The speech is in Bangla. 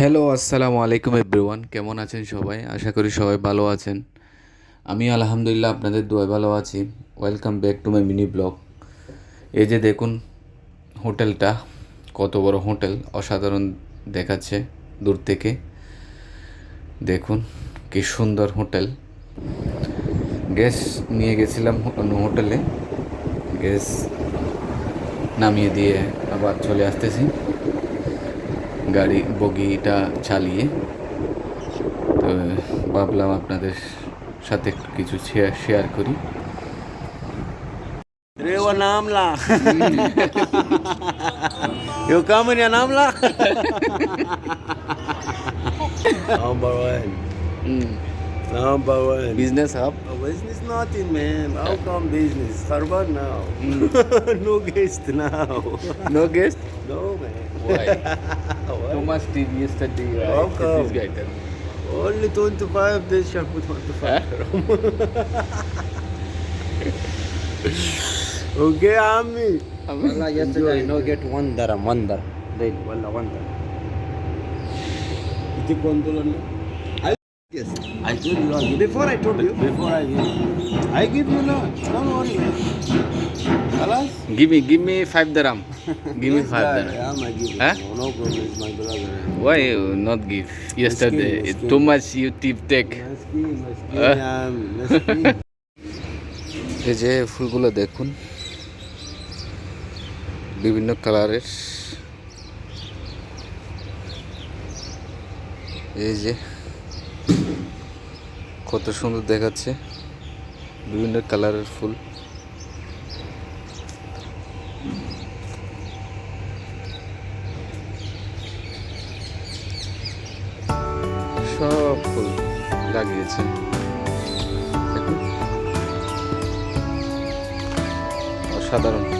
হ্যালো আসসালামু আলাইকুম এভরিওয়ান কেমন আছেন সবাই? আশা করি সবাই ভালো আছেন। আমি আলহামদুলিল্লাহ আপনাদের দোয়া ভালো আছি। Welcome back to my mini vlog এই যে দেখুন, হোটেলটা, কত বড় হোটেল, অসাধারণ দেখাচ্ছে দূর থেকে। দেখুন, কি সুন্দর হোটেল। গ্যাস নিয়ে গেছিলাম অন্য হোটেলে। গ্যাস নামিয়ে দিয়ে আবার চলে আসতেছি। গাড়ি বগিটা চালিয়ে তো ভাবলাম আপনাদের সাথে একটু কিছু শেয়ার শেয়ার করি Rewa namla. you coming ya namla? Number one. Number one. Business hub Oh, business nothing, man. How come business? Harvard now. no guest now. No guest no, man. Why? Why? how much did yesterday uh, How come? this guy tell me? Only 25 days shall put 25. okay, Ami. Wallah, yesterday I no get one dirham, one dirham. Daily, wallah, one dirham. ಇದಕ್ಕೊಂದು yes. I told you. I Before I told you. Before I give. I give you now. Don't worry. Alas. Give me, give me five dirham. Give me five dirham. Yeah, I give. Huh? No, no problem. It's my brother. Why you not give? Yesterday, Miskin, miskin. too much you tip take. Meskin, meskin. Huh? Yeah, meskin. এই যে ফুলগুলো দেখুন বিভিন্ন কালারের এই যে কত সুন্দর দেখাচ্ছে। বিভিন্ন কালারের ফুল। সব ফুল লাগিয়েছে। দেখুন। অসাধারণ।